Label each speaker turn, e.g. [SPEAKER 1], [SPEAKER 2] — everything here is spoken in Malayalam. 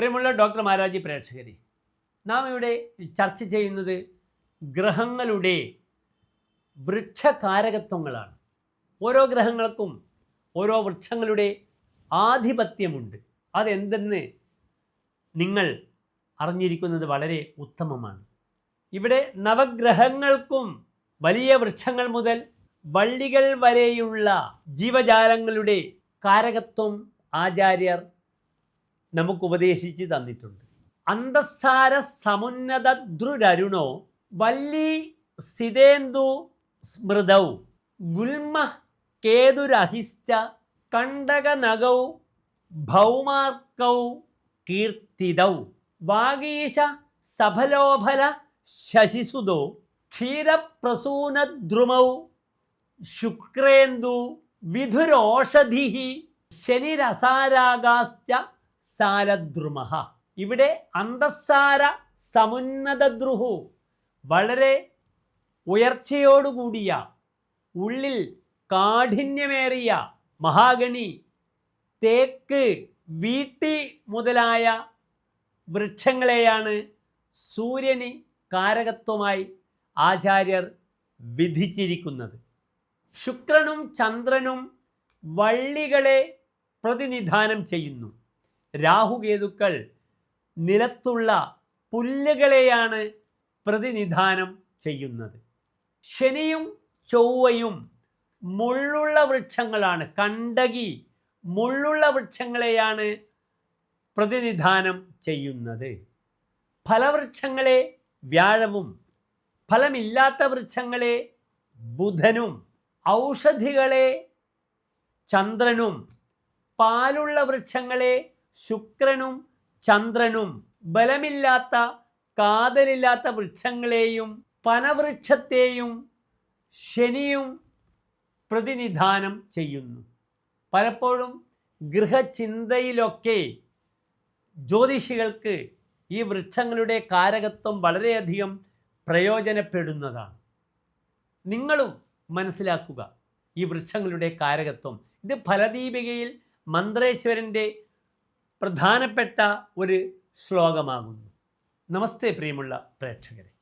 [SPEAKER 1] പ്രിയമുള്ള ഡോക്ടർ മാരാജി പ്രേക്ഷകരെ നാം ഇവിടെ ചർച്ച ചെയ്യുന്നത് ഗ്രഹങ്ങളുടെ വൃക്ഷകാരകത്വങ്ങളാണ്. ഓരോ ഗ്രഹങ്ങൾക്കും ഓരോ വൃക്ഷങ്ങളുടെ ആധിപത്യമുണ്ട്. അതെന്തെന്ന് നിങ്ങൾ അറിഞ്ഞിരിക്കുന്നത് വളരെ ഉത്തമമാണ്. ഇവിടെ നവഗ്രഹങ്ങൾക്കും വലിയ വൃക്ഷങ്ങൾ മുതൽ വള്ളികൾ വരെയുള്ള ജീവജാലങ്ങളുടെ കാരകത്വം ആചാര്യർ നമുക്ക് ഉപദേശിച്ച് തന്നിട്ടുണ്ട്. അന്തസ്സാര സമുന്നത ദ്രുരരുണോ വല്ലി സിതേന്ദു സ്മൃതൗ ഗുൽമ കേതുരഹിശ്ച കണ്ടകനഗൗ ഭൗമാർക്കൗ കീർത്തിതൗ വാഗീശ സഫലോഫല ശശിസുതോ ക്ഷീരപ്രസൂനദ്രുമൗ ശുക്രേന്ദു വിധുരോഷധി ശനിരസാരാഗാശ്ച സാരദ്രുമ ഇവിടെ അന്തസ്സാര സമുന്നതദ്രുഹു വളരെ ഉയർച്ചയോടുകൂടിയ ഉള്ളിൽ കാഠിന്യമേറിയ മഹാഗണി തേക്ക് വീട്ടി മുതലായ വൃക്ഷങ്ങളെയാണ് സൂര്യന് കാരകത്വമായി ആചാര്യർ വിധിച്ചിരിക്കുന്നത്. ശുക്രനും ചന്ദ്രനും വള്ളികളെ പ്രതിനിധാനം ചെയ്യുന്നു. രാഹുകേതുക്കൾ നിലത്തുള്ള പുല്ലുകളെയാണ് പ്രതിനിധാനം ചെയ്യുന്നത്. ശനിയും ചൊവ്വയും മുള്ളുള്ള വൃക്ഷങ്ങളാണ്. കണ്ടകി മുള്ളുള്ള വൃക്ഷങ്ങളെയാണ് പ്രതിനിധാനം ചെയ്യുന്നത്. ഫലവൃക്ഷങ്ങളെ വ്യാഴവും ഫലമില്ലാത്ത വൃക്ഷങ്ങളെ ബുധനും ഔഷധികളെ ചന്ദ്രനും പാലുള്ള വൃക്ഷങ്ങളെ ശുക്രനും ചന്ദ്രനും ബലമില്ലാത്ത കാതലില്ലാത്ത വൃക്ഷങ്ങളെയും പനവൃക്ഷത്തെയും ശനിയും പ്രതിനിധാനം ചെയ്യുന്നു. പലപ്പോഴും ഗൃഹചിന്തയിലൊക്കെ ജ്യോതിഷികൾക്ക് ഈ വൃക്ഷങ്ങളുടെ കാരകത്വം വളരെയധികം പ്രയോജനപ്പെടുന്നതാണ്. നിങ്ങളും മനസ്സിലാക്കുക ഈ വൃക്ഷങ്ങളുടെ കാരകത്വം. ഇത് ഫലദീപികയിൽ മന്ത്രേശ്വരന്റെ പ്രധാനപ്പെട്ട ഒരു ശ്ലോകമാകുന്നു. നമസ്തേ പ്രിയമുള്ള പ്രേക്ഷകരെ.